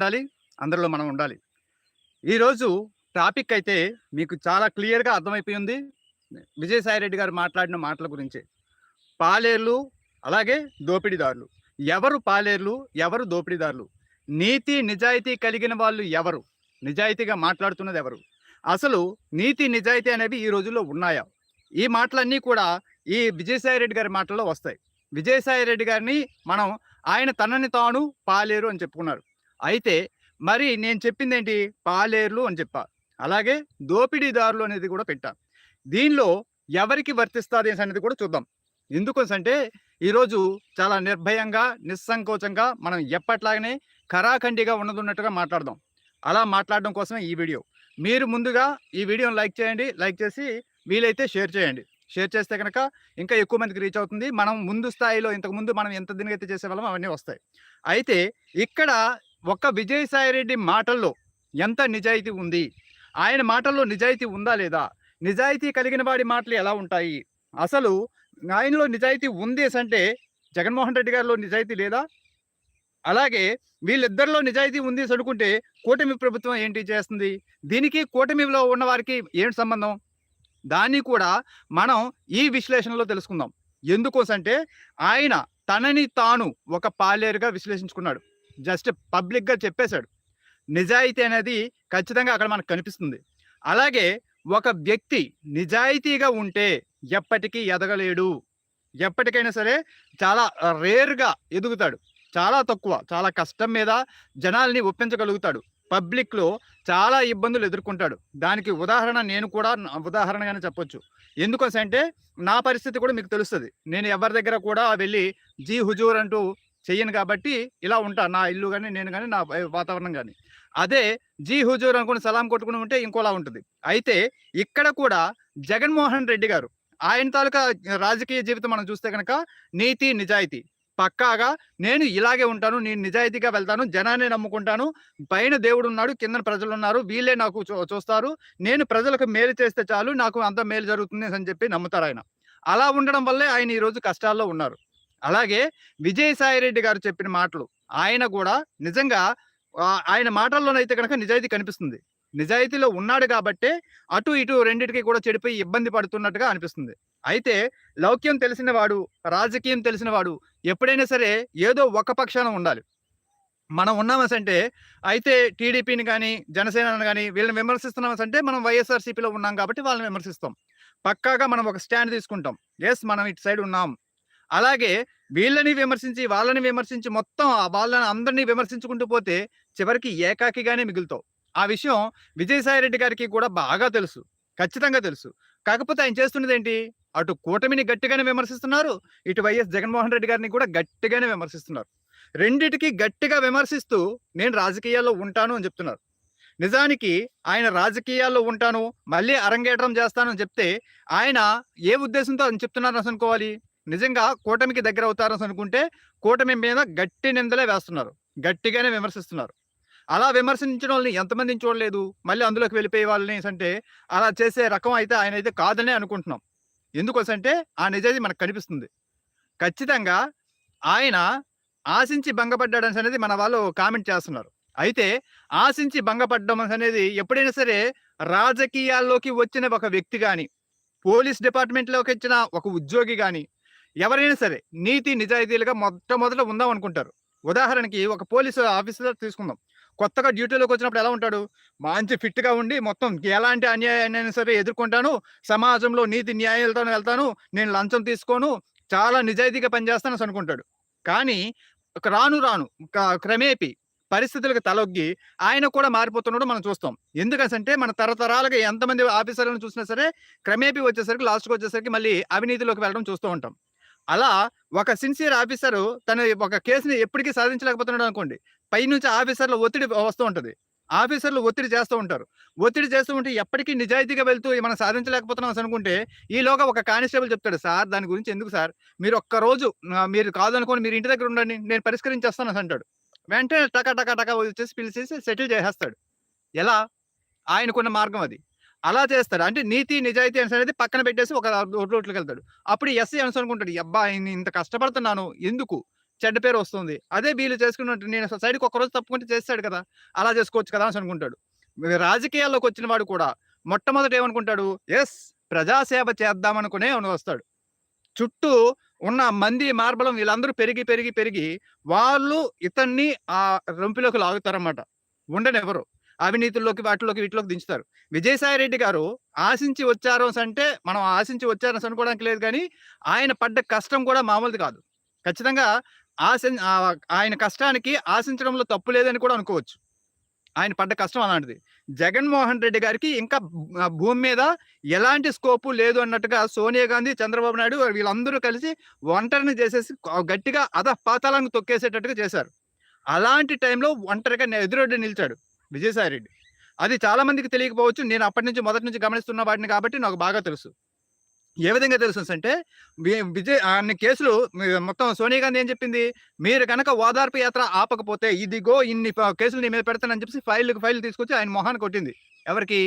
ఉండాలి అందరిలో మనం ఉండాలి. ఈరోజు టాపిక్ అయితే మీకు చాలా క్లియర్గా అర్థమైపోయింది విజయసాయి రెడ్డి గారు మాట్లాడిన మాటల గురించి. పాలేర్లు అలాగే దోపిడీదారులు. ఎవరు పాలేర్లు ఎవరు దోపిడీదారులు? నీతి నిజాయితీ కలిగిన వాళ్ళు ఎవరు? నిజాయితీగా మాట్లాడుతున్నది ఎవరు? అసలు నీతి నిజాయితీ అనేవి ఈ రోజుల్లో ఉన్నాయా? ఈ మాటలన్నీ కూడా ఈ విజయసాయి రెడ్డి గారి మాటల్లో వస్తాయి. విజయసాయి రెడ్డి గారిని మనం ఆయన తనని తాను పాలేరు అని చెప్పుకున్నారు. అయితే మరి నేను చెప్పింది ఏంటి పాలేర్లు అని చెప్పా. అలాగే దోపిడీదారులు అనేది కూడా పెట్టా. దీనిలో ఎవరికి వర్తిస్తుంది అనేది కూడా చూద్దాం. ఎందుకోసంటే ఈరోజు చాలా నిర్భయంగా నిస్సంకోచంగా మనం ఎప్పట్లాగనే ఖరాఖండిగా ఉన్నదున్నట్టుగా మాట్లాడదాం. అలా మాట్లాడడం కోసమే ఈ వీడియో. మీరు ముందుగా ఈ వీడియోని లైక్ చేయండి. లైక్ చేసి వీలైతే షేర్ చేయండి. షేర్ చేస్తే కనుక ఇంకా ఎక్కువ మందికి రీచ్ అవుతుంది. మనం ముందు స్థాయిలో ఇంతకుముందు మనం ఎంత దీనికైతే చేసేవాళ్ళం అవన్నీ వస్తాయి. అయితే ఇక్కడ ఒక్క విజయసాయి రెడ్డి మాటల్లో ఎంత నిజాయితీ ఉంది? ఆయన మాటల్లో నిజాయితీ ఉందా లేదా? నిజాయితీ కలిగిన వాడి మాటలు ఎలా ఉంటాయి? అసలు ఆయనలో నిజాయితీ ఉంది అంటే జగన్మోహన్ రెడ్డి గారిలో నిజాయితీ లేదా? అలాగే వీళ్ళిద్దరిలో నిజాయితీ ఉంది అనుకుంటే కూటమి ప్రభుత్వం ఏంటి చేస్తుంది? దీనికి కూటమిలో ఉన్న వారికి ఏంటి సంబంధం? దాన్ని కూడా మనం ఈ విశ్లేషణలో తెలుసుకుందాం. ఎందుకోసంటే ఆయన తనని తాను ఒక పాలేరుగా విశ్లేషించుకున్నాడు. జస్ట్ పబ్లిక్గా చెప్పేశాడు. నిజాయితీ అనేది ఖచ్చితంగా అక్కడ మనకు కనిపిస్తుంది. అలాగే ఒక వ్యక్తి నిజాయితీగా ఉంటే ఎప్పటికీ ఎదగలేడు. ఎప్పటికైనా సరే చాలా రేర్గా ఎదుగుతాడు. చాలా తక్కువ చాలా కష్టం మీద జనాల్ని ఒప్పించగలుగుతాడు. పబ్లిక్లో చాలా ఇబ్బందులు ఎదుర్కొంటాడు. దానికి ఉదాహరణ నేను కూడా ఉదాహరణగానే చెప్పొచ్చు. ఎందుకోసంటే నా పరిస్థితి కూడా మీకు తెలుస్తుంది. నేను ఎవరి దగ్గర కూడా వెళ్ళి జీ హుజూర్ అంటూ చెయ్యను కాబట్టి ఇలా ఉంటా. నా ఇల్లు కానీ నేను కానీ నా వాతావరణం కానీ అదే జీ హుజూర్ అనుకుని సలాం కొట్టుకుని ఉంటే ఇంకోలా ఉంటుంది. అయితే ఇక్కడ కూడా జగన్మోహన్ రెడ్డి గారు ఆయన తాలూకా రాజకీయ జీవితం మనం చూస్తే కనుక నీతి నిజాయితీ. పక్కాగా నేను ఇలాగే ఉంటాను నేను నిజాయితీగా వెళ్తాను జనాన్ని నమ్ముకుంటాను పైన దేవుడు ఉన్నాడు కింద ప్రజలు ఉన్నారు వీళ్ళే నాకు చూ- చూస్తారు నేను ప్రజలకు మేలు చేస్తే చాలు నాకు అంత మేలు జరుగుతుంది అని చెప్పి నమ్ముతారు ఆయన. అలా ఉండడం వల్లే ఆయన ఈరోజు కష్టాల్లో ఉన్నారు. అలాగే విజయసాయి రెడ్డి గారు చెప్పిన మాటలు ఆయన కూడా నిజంగా ఆయన మాటల్లోనైతే కనుక నిజాయితీ కనిపిస్తుంది. నిజాయితీలో ఉన్నాడు కాబట్టే అటు ఇటు రెండింటికి కూడా చెడిపోయి ఇబ్బంది పడుతున్నట్టుగా అనిపిస్తుంది. అయితే లౌక్యం తెలిసిన వాడు రాజకీయం తెలిసిన వాడు ఎప్పుడైనా సరే ఏదో ఒక పక్షాన ఉండాలి. మనం ఉన్నామసంటే అయితే టీడీపీని కానీ జనసేనని కానీ వీళ్ళని విమర్శిస్తున్నామసంటే మనం వైఎస్ఆర్సీపీలో ఉన్నాం కాబట్టి వాళ్ళని విమర్శిస్తాం. పక్కాగా మనం ఒక స్టాండ్ తీసుకుంటాం. ఎస్ మనం ఇటు సైడ్ ఉన్నాం. అలాగే వీళ్ళని విమర్శించి వాళ్ళని విమర్శించి మొత్తం ఆ వాళ్ళని అందరినీ విమర్శించుకుంటూ పోతే చివరికి ఏకాకిగానే మిగులుతావు. ఆ విషయం విజయసాయి రెడ్డి గారికి కూడా బాగా తెలుసు. ఖచ్చితంగా తెలుసు. కాకపోతే ఆయన చేస్తున్నది ఏంటి అటు కూటమిని గట్టిగానే విమర్శిస్తున్నారు ఇటు వైఎస్ జగన్మోహన్ రెడ్డి గారిని కూడా గట్టిగానే విమర్శిస్తున్నారు. రెండిటికి గట్టిగా విమర్శిస్తూ నేను రాజకీయాల్లో ఉంటాను అని చెప్తున్నారు. నిజానికి ఆయన రాజకీయాల్లో ఉంటాను మళ్ళీ అరంగేట్రం చేస్తాను అని చెప్తే ఆయన ఏ ఉద్దేశంతో అని చెప్తున్నారు అనుకోవాలి? నిజంగా కూటమికి దగ్గర అవుతారని అనుకుంటే కూటమి మీద గట్టి నిందలే వేస్తున్నారు. గట్టిగానే విమర్శిస్తున్నారు. అలా విమర్శించిన వాళ్ళని ఎంతమందిని చూడలేదు? మళ్ళీ అందులోకి వెళ్ళిపోయే వాళ్ళని అంటే అలా చేసే రకం అయితే ఆయన అయితే కాదనే అనుకుంటున్నాం. ఎందుకోసంటే ఆ నిజాయితీ మనకు కనిపిస్తుంది. ఖచ్చితంగా ఆయన ఆశించి భంగపడ్డాడని అనేది మన వాళ్ళు కామెంట్ చేస్తున్నారు. అయితే ఆశించి భంగపడ్డం అనేది ఎప్పుడైనా సరే రాజకీయాల్లోకి వచ్చిన ఒక వ్యక్తి కానీ పోలీస్ డిపార్ట్మెంట్లోకి వచ్చిన ఒక ఉద్యోగి కానీ ఎవరైనా సరే నీతి నిజాయితీలుగా మొట్టమొదట ఉందాం అనుకుంటారు ఉదాహరణకి ఒక పోలీసు ఆఫీసర్ తీసుకుందాం. కొత్తగా డ్యూటీలోకి వచ్చినప్పుడు ఎలా ఉంటాడు? మంచి ఫిట్గా ఉండి మొత్తం ఎలాంటి అన్యాయాన్ని సరే ఎదుర్కొంటాను. సమాజంలో నీతి న్యాయాలతో వెళ్తాను. నేను లంచం తీసుకోను. చాలా నిజాయితీగా పనిచేస్తాను అనుకుంటాడు. కానీ ఒక రాను రాను క్రమేపి క్రమేపీ పరిస్థితులకు తలొగ్గి ఆయన కూడా మారిపోతున్నాడు మనం చూస్తాం. ఎందుకంటే మన తరతరాలుగా ఎంతమంది ఆఫీసర్లను చూసినా సరే క్రమేపీ వచ్చేసరికి లాస్ట్కి వచ్చేసరికి మళ్ళీ అవినీతిలోకి వెళ్ళడం చూస్తూ ఉంటాం. అలా ఒక సిన్సియర్ ఆఫీసర్ తన ఒక కేసుని ఎప్పటికీ సాధించలేకపోతున్నాడు అనుకోండి. పైనుంచి ఆఫీసర్ల ఒత్తిడి వస్తూ ఉంటుంది. ఆఫీసర్లు ఒత్తిడి చేస్తూ ఉంటారు. ఒత్తిడి చేస్తూ ఉంటే ఎప్పటికీ నిజాయితీగా వెళ్తూ మనం సాధించలేకపోతున్నాం అనుకుంటే ఈలోగా ఒక కానిస్టేబుల్ చెప్తాడు సార్ దాని గురించి ఎందుకు సార్? మీరు ఒక్క రోజు మీరు కాదనుకోని మీరు ఇంటి దగ్గర ఉండండి నేను పరిష్కరించేస్తాను అని అంటాడు. వెంటనే టకా టకా టకా వచ్చేసి పిలిచేసి సెటిల్ చేసేస్తాడు. ఎలా? ఆయనకున్న మార్గం అది. అలా చేస్తాడు. అంటే నీతి నిజాయితీ అనేది పక్కన పెట్టేసి ఒక రోడ్లోకి వెళ్తాడు. అప్పుడు ఎస్సీ అనుకుంటాడు అబ్బా ఆయన ఇంత కష్టపడుతున్నాను. ఎందుకు? చెడ్డ పేరు వస్తుంది. అదే వీళ్ళు చేసుకున్నట్టు నేను సైడ్కి ఒక్కరోజు తప్పుకుంటే చేస్తాడు కదా. అలా చేసుకోవచ్చు కదా అని అనుకుంటాడు. రాజకీయాల్లోకి వచ్చిన వాడు కూడా మొట్టమొదట ఏమనుకుంటాడు? ఎస్ ప్రజాసేవ చేద్దామనుకునే వస్తాడు. చుట్టూ ఉన్న మంది మార్బలం వీళ్ళందరూ పెరిగి పెరిగి పెరిగి వాళ్ళు ఇతన్ని ఆ రొంపిలోకి లాగుతారన్నమాట. ఉండనెవరు అవినీతుల్లోకి వాటిలోకి వీటిలోకి దించుతారు. విజయసాయి రెడ్డి గారు ఆశించి వచ్చారు అంటే మనం ఆశించి వచ్చారని అనుకోవడానికి లేదు కానీ ఆయన పడ్డ కష్టం కూడా మామూలుది కాదు. ఖచ్చితంగా ఆశ ఆయన కష్టానికి ఆశించడంలో తప్పు లేదని కూడా అనుకోవచ్చు. ఆయన పడ్డ కష్టం అలాంటిది. జగన్మోహన్ రెడ్డి గారికి ఇంకా భూమి మీద ఎలాంటి స్కోపు లేదు అన్నట్టుగా సోనియా గాంధీ చంద్రబాబు నాయుడు వీళ్ళందరూ కలిసి ఒంటరిని చేసేసి గట్టిగా అధ పాతాలను తొక్కేసేటట్టుగా చేశారు. అలాంటి టైంలో ఒంటరిగా ఎదురొడ్డి నిలిచాడు. విజయసాయి రెడ్డి అది చాలామందికి తెలియకపోవచ్చు. నేను అప్పటి నుంచి మొదటి నుంచి గమనిస్తున్న వాటిని కాబట్టి నాకు బాగా తెలుసు. ఏ విధంగా తెలుసు అంటే విజయ్ అన్ని కేసులు మొత్తం సోనియా గాంధీ ఏం చెప్పింది? మీరు కనుక ఓదార్పు యాత్ర ఆపకపోతే ఇదిగో ఇన్ని కేసులు నీ మీద పెడతానని చెప్పి ఫైల్ ఫైల్ తీసుకొచ్చి ఆయన మొహాన్ని కొట్టింది. ఎవరికి?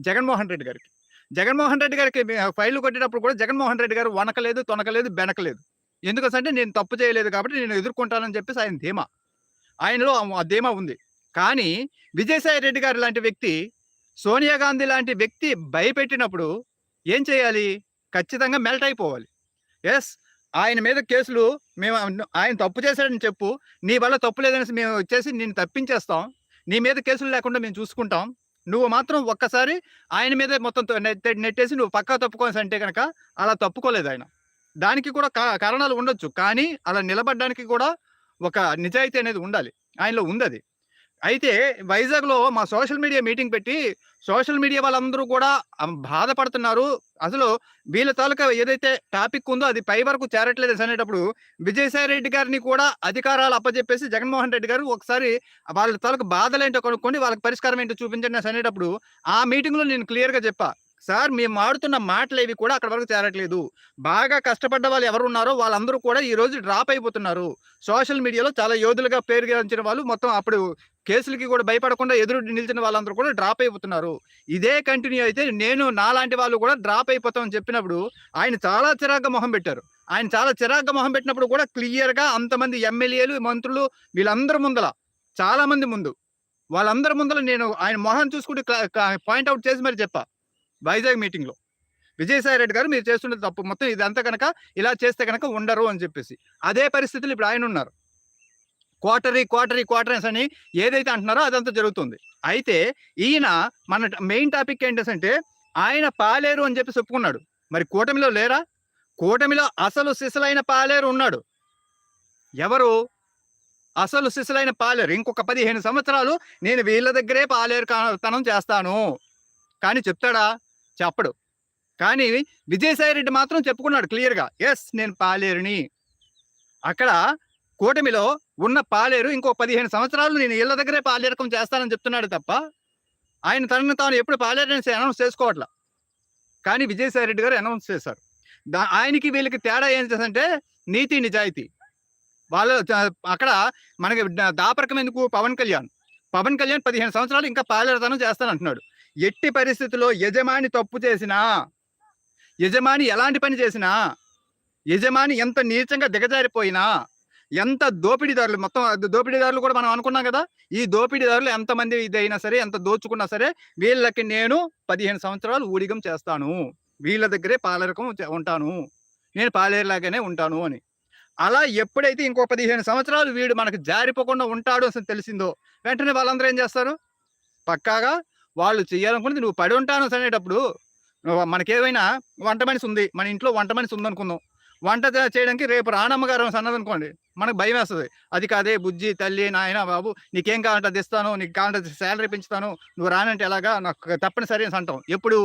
జగన్మోహన్ రెడ్డి గారికి. జగన్మోహన్ రెడ్డి గారికి ఫైల్ కొట్టేటప్పుడు కూడా జగన్మోహన్ రెడ్డి గారు వనకలేదు తొనకలేదు బెనకలేదు. ఎందుకంటే నేను తప్పు చేయలేదు కాబట్టి నేను ఎదుర్కొంటానని చెప్పేసి ఆయన ధీమా. ఆయనలో ఆ ధీమా ఉంది. కానీ విజయసాయి రెడ్డి గారు లాంటి వ్యక్తి సోనియా గాంధీ లాంటి వ్యక్తి భయపెట్టినప్పుడు ఏం చేయాలి? ఖచ్చితంగా మెల్ట్ అయిపోవాలి. ఎస్ ఆయన మీద కేసులు మేము ఆయన తప్పు చేశాడని చెప్పు నీ వల్ల తప్పు లేదని మేము వచ్చేసి నేను తప్పించేస్తాం నీ మీద కేసులు లేకుండా మేము చూసుకుంటాం. నువ్వు మాత్రం ఒక్కసారి ఆయన మీదే మొత్తం నెట్టేసి నువ్వు పక్కా తప్పుకోవాల్సి అంటే కనుక అలా తప్పుకోలేదు ఆయన. దానికి కూడా కారణాలు ఉండొచ్చు కానీ అలా నిలబడడానికి కూడా ఒక నిజాయితీ అనేది ఉండాలి. ఆయనలో ఉంది అది అయితే వైజాగ్‌లో మా సోషల్ మీడియా మీటింగ్ పెట్టి, సోషల్ మీడియా వాళ్ళందరూ కూడా బాధపడుతున్నారు. అసలు వీళ్ళ తాలూకా ఏదైతే టాపిక్ ఉందో అది పై వరకు చేరట్లేదు అనేటప్పుడు, విజయసాయి రెడ్డి గారిని కూడా అధికారాలు అప్పచెప్పేసి జగన్మోహన్ రెడ్డి గారు ఒకసారి వాళ్ళ తాలూకా బాధలేంటో కనుక్కొని వాళ్ళకి పరిష్కారం ఏంటో చూపించండి అనేటప్పుడు, ఆ మీటింగ్‌లో నేను క్లియర్‌గా చెప్పా. సార్ మేము ఆడుతున్న మాటలు ఇవి కూడా అక్కడ వరకు చేరట్లేదు. బాగా కష్టపడ్డ వాళ్ళు ఎవరు ఉన్నారో వాళ్ళందరూ కూడా ఈ రోజు డ్రాప్ అయిపోతున్నారు. సోషల్ మీడియాలో చాలా యోధులుగా పేరుగాంచిన వాళ్ళు మొత్తం అప్పుడు కేసులకి కూడా భయపడకుండా ఎదురు నిలిచిన వాళ్ళందరూ కూడా డ్రాప్ అయిపోతున్నారు. ఇదే కంటిన్యూ అయితే నేను నాలాంటి వాళ్ళు కూడా డ్రాప్ అయిపోతామని చెప్పినప్పుడు ఆయన చాలా చిరాగ్గా మొహం పెట్టారు. ఆయన చాలా చిరాగ్గా మొహం పెట్టినప్పుడు కూడా క్లియర్గా అంతమంది ఎమ్మెల్యేలు మంత్రులు వీళ్ళందరి ముందల చాలామంది ముందు వాళ్ళందరి ముందర నేను ఆయన మొహం చూసుకుంటే పాయింట్అవుట్ చేసి మరి చెప్పా. వైజాగ్ మీటింగ్లో విజయసాయి రెడ్డి గారు మీరు చేస్తుండే తప్పు. మొత్తం ఇదంతా కనుక ఇలా చేస్తే కనుక ఉండరు అని చెప్పేసి. అదే పరిస్థితులు ఇప్పుడు ఆయన ఉన్నారు. క్వార్టరీ క్వార్టరీ క్వార్టరీస్ అని ఏదైతే అంటున్నారో అదంతా జరుగుతుంది. అయితే ఈయన మన మెయిన్ టాపిక్ ఏంటంటే ఆయన పాలేరు అని చెప్పి చెప్పుకున్నాడు మరి కూటమిలో లేరా? కూటమిలో అసలు సిసలైన పాలేరు ఉన్నాడు. ఎవరు? అసలు సిసలైన పాలేరు. ఇంకొక పదిహేను సంవత్సరాలు నేను వీళ్ళ దగ్గరే పాలేరు తనం చేస్తాను. కానీ చెప్తాడా? చెప్పడు. కానీ విజయసాయి రెడ్డి మాత్రం చెప్పుకున్నాడు క్లియర్గా. ఎస్ నేను పాలేరుని. అక్కడ కూటమిలో ఉన్న పాలేరు ఇంకో పదిహేను సంవత్సరాలు నేను ఇళ్ళ దగ్గరే పాలేరకం చేస్తానని చెప్తున్నాడు తప్ప ఆయన తనను తాను ఎప్పుడు పాలేరని అనౌన్స్ చేసుకోవట్లా. కానీ విజయసాయి రెడ్డి గారు అనౌన్స్ చేశారు. దా ఆయనకి వీళ్ళకి తేడా ఏం చేస్తుంటే నీతి నిజాయితీ. వాళ్ళు అక్కడ మనకి దాపరకం ఎందుకు? పవన్ కళ్యాణ్. పవన్ కళ్యాణ్ పదిహేను సంవత్సరాలు ఇంకా పాలేరతనం చేస్తానంటున్నాడు. ఎట్టి పరిస్థితుల్లో యజమాని తప్పు చేసినా యజమాని ఎలాంటి పని చేసినా యజమాని ఎంత నీచంగా దిగజారిపోయినా ఎంత దోపిడీదారులు మొత్తం దోపిడీదారులు కూడా మనం అనుకున్నాం కదా ఈ దోపిడీదారులు ఎంతమంది ఇదైనా సరే ఎంత దోచుకున్నా సరే వీళ్ళకి నేను పదిహేను సంవత్సరాలు ఊడిగం చేస్తాను. వీళ్ళ దగ్గరే పాలరకం ఉంటాను. నేను పాలేరులాగానే ఉంటాను అని. అలా ఎప్పుడైతే ఇంకో పదిహేను సంవత్సరాలు వీడు మనకు జారిపోకుండా ఉంటాడు అని తెలిసిందో వెంటనే వాళ్ళందరూ ఏం చేస్తారు? పక్కాగా వాళ్ళు చేయాలనుకున్నది నువ్వు పడి ఉంటాను సరేటప్పుడు మనకేమైనా వంట మనిషి ఉంది మన ఇంట్లో వంట మనిషి ఉందనుకుందాం. వంట చేయడానికి రేపు రానమ్మగారు సన్నది అనుకోండి మనకు భయం వేస్తుంది. అది కాదే బుజ్జి తల్లి నాయన బాబు నీకేం కావాలంటే అది ఇస్తాను నీకు కావాలంటే శాలరీ పెంచుతాను నువ్వు రానంటే ఎలాగా నాకు తప్పనిసరి అని అంటాం. ఎప్పుడు?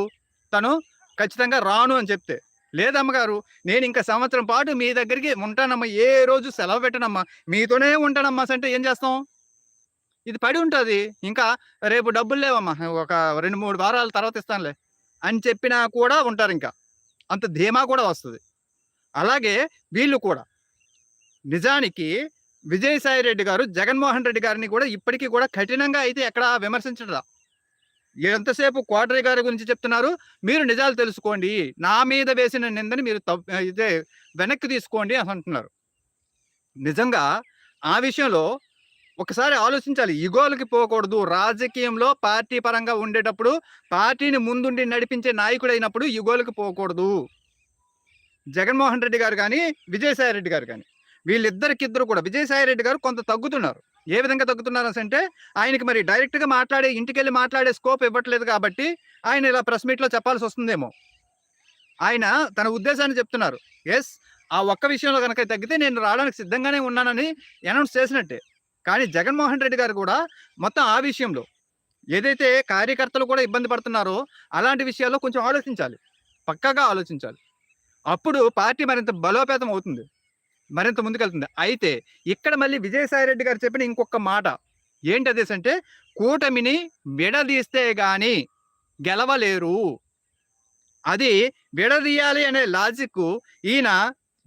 తను ఖచ్చితంగా రాను అని చెప్తే. లేదమ్మగారు నేను ఇంకా సంవత్సరం పాటు మీ దగ్గరికి ఉంటానమ్మా ఏ రోజు సెలవు పెట్టనమ్మా మీతోనే ఉంటానమ్మా అంటే ఏం చేస్తాం? ఇది పడి ఉంటుంది. ఇంకా రేపు డబ్బులు లేవమ్మా. ఒక రెండు మూడు వారాల తర్వాత ఇస్తానులే అని చెప్పినా కూడా ఉంటారు ఇంకా. అంత ధీమా కూడా వస్తుంది. అలాగే వీళ్ళు కూడా. నిజానికి విజయసాయి రెడ్డి గారు జగన్మోహన్ రెడ్డి గారిని కూడా ఇప్పటికీ కూడా కఠినంగా అయితే ఎక్కడ విమర్శించడా ఎంతసేపు కోటరి గారి గురించి చెప్తున్నారు? మీరు నిజాలు తెలుసుకోండి. నా మీద వేసిన నిందని మీరు ఇదే వెనక్కి తీసుకోండి అని అంటున్నారు. నిజంగా ఆ విషయంలో ఒకసారి ఆలోచించాలి. ఇగోలకి పోకూడదు. రాజకీయంలో పార్టీ పరంగా ఉండేటప్పుడు పార్టీని ముందుండి నడిపించే నాయకుడైనప్పుడు ఇగోలకి పోకూడదు. జగన్మోహన్ రెడ్డి గారు కానీ విజయసాయి రెడ్డి గారు కానీ వీళ్ళిద్దరికిద్దరు కూడా విజయసాయి రెడ్డి గారు కొంత తగ్గుతున్నారు. ఏ విధంగా తగ్గుతున్నారు అంటే ఆయనకి మరి డైరెక్ట్‌గా మాట్లాడే ఇంటికెళ్ళి మాట్లాడే స్కోప్ ఇవ్వట్లేదు కాబట్టి ఆయన ఇలా ప్రెస్ మీట్‌లో చెప్పాల్సి వస్తుందేమో ఆయన తన ఉద్దేశాన్ని చెప్తున్నారు. ఎస్ ఆ ఒక్క విషయంలో గనక తగ్గితే నేను రావడానికి సిద్ధంగానే ఉన్నానని అనౌన్స్ చేసినట్టే. కానీ జగన్మోహన్ రెడ్డి గారు కూడా మొత్తం ఆ విషయంలో ఏదైతే కార్యకర్తలు కూడా ఇబ్బంది పడుతున్నారో అలాంటి విషయాల్లో కొంచెం ఆలోచించాలి. పక్కాగా ఆలోచించాలి. అప్పుడు పార్టీ మరింత బలోపేతం అవుతుంది. మరింత ముందుకెళ్తుంది. అయితే ఇక్కడ మళ్ళీ విజయసాయి రెడ్డి గారు చెప్పిన ఇంకొక మాట ఏంటి అంటే కూటమిని విడదీస్తే కానీ గెలవలేరు. అది విడదీయాలి అనే లాజిక్కు ఈయన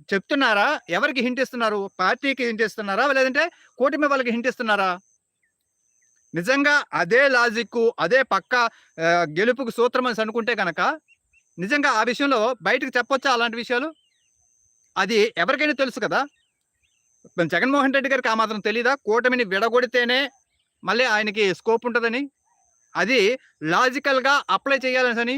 చెప్తున్నారా? ఎవరికి హింట్ ఇస్తున్నారు? పార్టీకి హింట్ ఇస్తున్నారా? లేదంటే కూటమి వాళ్ళకి హింట్ ఇస్తున్నారా? నిజంగా అదే లాజిక్కు, అదే పక్కా గెలుపుకు సూత్రం అని అనుకుంటే కనుక నిజంగా ఆ విషయంలో బయటకి చెప్పొచ్చా అలాంటి విషయాలు? అది ఎవరికైనా తెలుసు కదా! జగన్మోహన్ రెడ్డి గారికి ఆ మాత్రం తెలీదా? కూటమిని విడగొడితేనే మళ్ళీ ఆయనకి స్కోప్ ఉంటుందని అది లాజికల్‌గా అప్లై చేయాలని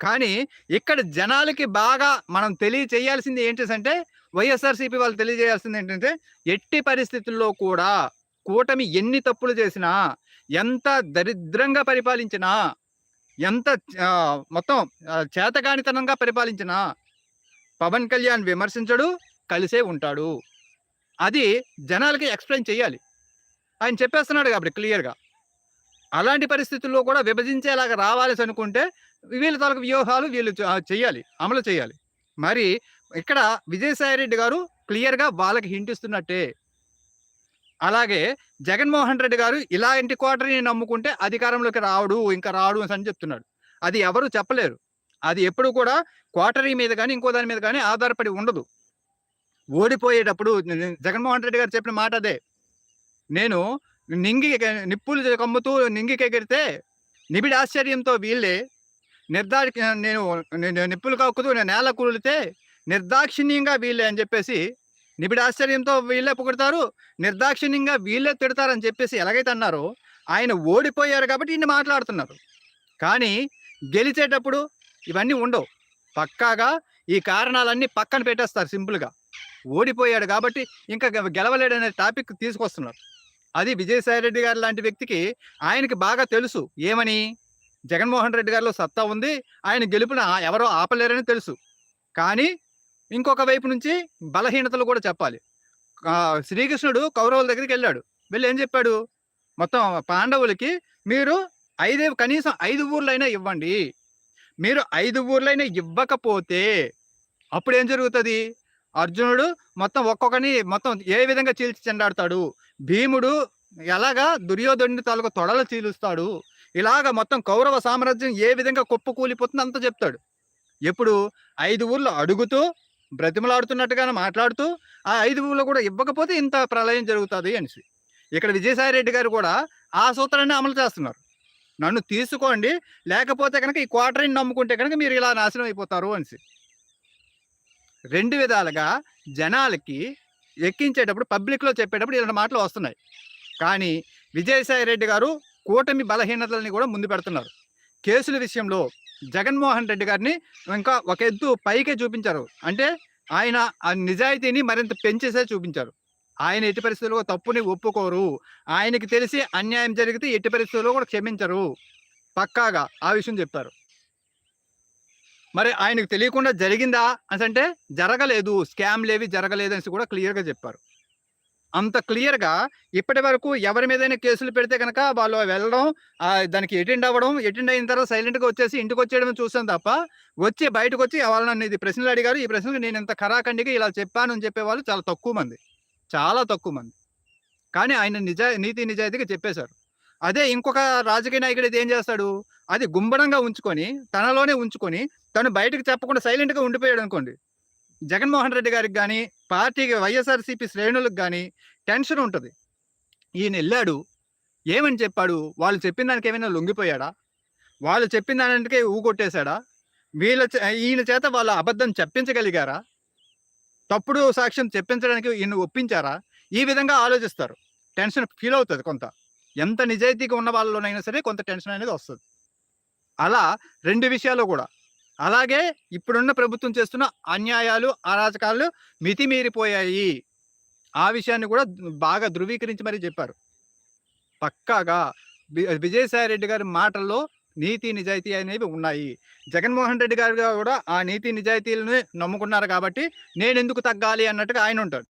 కానీ ఇక్కడ జనాలకి బాగా మనం తెలియచేయాల్సింది ఏంటంటే వైఎస్ఆర్‌సీపీ వాళ్ళు తెలియజేయాల్సింది ఏంటంటే ఎట్టి పరిస్థితుల్లో కూడా కూటమి ఎన్ని తప్పులు చేసినా, ఎంత దరిద్రంగా పరిపాలించినా, ఎంత మొత్తం చేతగానితనంగా పరిపాలించినా పవన్ కళ్యాణ్ విమర్శించడు, కలిసే ఉంటాడు. అది జనాలకి ఎక్స్‌ప్లెయిన్ చేయాలి. ఆయన చెప్పేస్తున్నాడు కాబట్టి క్లియర్‌గా. అలాంటి పరిస్థితుల్లో కూడా విభజించేలాగా రావాలసనుకుంటే వీళ్ళ తాలూకు వ్యూహాలు వీళ్ళు చేయాలి అమలు చేయాలి. మరి ఇక్కడ విజయసాయి రెడ్డి గారు క్లియర్‌గా వాళ్ళకి హింట్ ఇస్తున్నట్టే. అలాగే జగన్మోహన్ రెడ్డి గారు ఇలాంటి క్వార్టర్‌ని నమ్ముకుంటే అధికారంలోకి రావడు ఇంకా రాడు అని చెప్తున్నాడు. అది ఎవరు చెప్పలేరు. అది ఎప్పుడు కూడా క్వార్టరీ మీద కానీ ఇంకో దాని మీద కానీ ఆధారపడి ఉండదు. ఓడిపోయేటప్పుడు జగన్మోహన్ రెడ్డి గారు చెప్పిన మాట అదే. నేను నింగి నిప్పులు కమ్ముతూ నింగికెగిరితే నిబిడ ఆశ్చర్యంతో వీళ్ళే నిర్దాక్షి నేను నేను నిప్పులు కక్కుతూ నేను నేల కూలితే నిర్దాక్షిణ్యంగా వీళ్ళే అని చెప్పేసి నిబిడ ఆశ్చర్యంతో వీళ్ళే పొగుడతారు నిర్దాక్షిణ్యంగా వీళ్ళే తిడతారని చెప్పేసి ఎలాగైతే అన్నారో ఆయన ఓడిపోయారు కాబట్టి ఇన్ని మాట్లాడుతున్నారు. కానీ గెలిచేటప్పుడు ఇవన్నీ ఉండవు. పక్కాగా ఈ కారణాలన్నీ పక్కన పెట్టేస్తారు సింపుల్‌గా. ఓడిపోయాడు కాబట్టి ఇంకా గె గెలవలేడనే టాపిక్ తీసుకొస్తున్నారు. అది విజయసాయి రెడ్డి గారు లాంటి వ్యక్తికి ఆయనకి బాగా తెలుసు. ఏమని? జగన్మోహన్ రెడ్డి గారిలో సత్తా ఉంది. ఆయన గెలుపున ఎవరో ఆపలేరని తెలుసు. కానీ ఇంకొక వైపు నుంచి బలహీనతలు కూడా చెప్పాలి. శ్రీకృష్ణుడు కౌరవుల దగ్గరికెళ్ళాడు. వెళ్ళి ఏం చెప్పాడు? మొత్తం పాండవులకి మీరు ఐదే కనీసం ఐదు ఊర్లైనా ఇవ్వండి. మీరు ఐదు ఊర్లైనా ఇవ్వకపోతే అప్పుడు ఏం జరుగుతుంది అర్జునుడు మొత్తం ఒక్కొక్కని మొత్తం ఏ విధంగా చీల్చి చెండాడుతాడు. భీముడు ఎలాగా దుర్యోధనుడి తాలూకు తొడలు చీలుస్తాడు. ఇలాగ మొత్తం కౌరవ సామ్రాజ్యం ఏ విధంగా కుప్పకూలిపోతుందో అంత చెప్తాడు. ఎప్పుడు ఐదు ఊర్లు అడుగుతూ, బ్రతిమలాడుతున్నట్టుగానే మాట్లాడుతూ, ఆ ఐదు ఊర్లు కూడా ఇవ్వకపోతే ఇంత ప్రళయం జరుగుతుంది అనేసి. ఇక్కడ విజయసాయి రెడ్డి గారు కూడా ఆ సూత్రాన్ని అమలు చేస్తున్నారు. నన్ను తీసుకోండి. లేకపోతే కనుక ఈ క్వార్టరీని నమ్ముకుంటే కనుక మీరు ఇలా నాశనం అయిపోతారు అనేసి. రెండు విధాలుగా జనాలకి ఎక్కించేటప్పుడు పబ్లిక్‌లో చెప్పేటప్పుడు ఇలాంటి మాటలు వస్తున్నాయి. కానీ విజయసాయి రెడ్డి గారు కూటమి బలహీనతలని కూడా ముందు పెడుతున్నారు. కేసుల విషయంలో జగన్మోహన్ రెడ్డి గారిని ఇంకా ఒక ఎత్తు పైకే చూపించారు. అంటే ఆయన ఆ నిజాయితీని మరింత పెంచేసే చూపించారు. ఆయన ఎట్టి పరిస్థితుల్లో తప్పుని ఒప్పుకోరు. ఆయనకి తెలిసి అన్యాయం జరిగితే ఎట్టి పరిస్థితుల్లో కూడా క్షమించరు. పక్కాగా ఆ విషయం చెప్పారు. మరి ఆయనకు తెలియకుండా జరిగిందా అంటే జరగలేదు. స్కామ్‌లేవి జరగలేదు అనేసి కూడా క్లియర్‌గా చెప్పారు. అంత క్లియర్‌గా ఇప్పటి వరకు ఎవరి మీదైనా కేసులు పెడితే కనుక వాళ్ళు వెళ్ళడం దానికి అటెండ్ అవ్వడం, అటెండ్ అయిన తర్వాత సైలెంట్‌గా వచ్చేసి ఇంటికి వచ్చేయడం చూసాం తప్ప, వచ్చి బయటకొచ్చి వాళ్ళు నన్ను ఇది ప్రశ్నలు అడిగారు. ఈ ప్రశ్నలు నేను ఇంత ఖరాఖండిగా ఇలా చెప్పాను అని చెప్పేవాళ్ళు చాలా తక్కువ మంది. చాలా తక్కువ మంది. కానీ ఆయన నిజా నీతి నిజాయితీగా చెప్పేశారు. అదే ఇంకొక రాజకీయ నాయకుడు ఏం చేస్తాడు? అది గుంబడంగా ఉంచుకొని, తనలోనే ఉంచుకొని, తను బయటకి చెప్పకుండా సైలెంట్‌గా ఉండిపోయాడు అనుకోండి జగన్మోహన్ రెడ్డి గారికి కానీ పార్టీకి వైఎస్ఆర్‌సీపీ శ్రేణులకు కానీ టెన్షన్ ఉంటుంది ఈయన వెళ్ళాడు ఏమని చెప్పాడు? వాళ్ళు చెప్పిన దానికి ఏమైనా లొంగిపోయాడా? వాళ్ళు చెప్పిన దానికే ఊకొట్టేసాడా? వీళ్ళ ఈయన చేత వాళ్ళ అబద్ధం చెప్పించగలిగారా? తప్పుడు సాక్ష్యం చెప్పించడానికి ఈయన ఒప్పించారా ఈ విధంగా ఆలోచిస్తారు టెన్షన్ ఫీల్ అవుతుంది కొంత ఎంత నిజాయితీగా ఉన్న వాళ్ళలోనైనా సరే కొంత టెన్షన్ అనేది వస్తుంది అలా రెండు విషయాలు కూడా అలాగే ఇప్పుడున్న ప్రభుత్వం చేస్తున్న అన్యాయాలు అరాచకాలు మితిమీరిపోయాయి. ఆ విషయాన్ని కూడా బాగా ధృవీకరించి మరీ చెప్పారు. పక్కాగా విజయసాయి రెడ్డి గారి మాటల్లో నీతి నిజాయితీ అనేవి ఉన్నాయి. జగన్మోహన్ రెడ్డి గారు కూడా ఆ నీతి నిజాయితీలను నమ్ముకున్నారు కాబట్టి నేను ఎందుకు తగ్గాలి అన్నట్టుగా ఆయన ఉంటాడు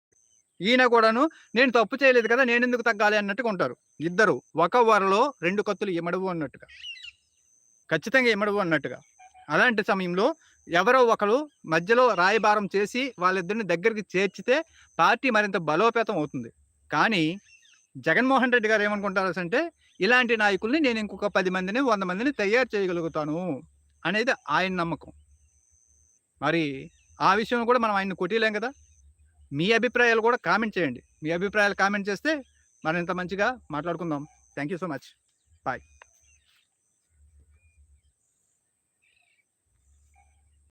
ఈయన కూడాను నేను తప్పు చేయలేదు కదా నేను ఎందుకు తగ్గాలి అన్నట్టుగా ఉంటారు. ఇద్దరు ఒక వరలో రెండు కత్తులు ఇమడవు అన్నట్టుగా. ఖచ్చితంగా ఇమడవు అన్నట్టుగా. అలాంటి సమయంలో ఎవరో ఒకరు మధ్యలో రాయబారం చేసి వాళ్ళిద్దరిని దగ్గరికి చేర్చితే పార్టీ మరింత బలోపేతం అవుతుంది. కానీ జగన్మోహన్ రెడ్డి గారు ఏమనుకుంటారు అంటే ఇలాంటి నాయకుల్ని నేను ఇంకొక పది మందిని వంద మందిని తయారు చేయగలుగుతాను అనేది ఆయన నమ్మకం. మరి ఆ విషయం కూడా మనం ఆయన్ని కొట్టిలేం కదా? మీ అభిప్రాయాలు కూడా కామెంట్ చేయండి. మీ అభిప్రాయాలు కామెంట్ చేస్తే మరింత మంచిగా మాట్లాడుకుందాం. Thank you so much. Bye.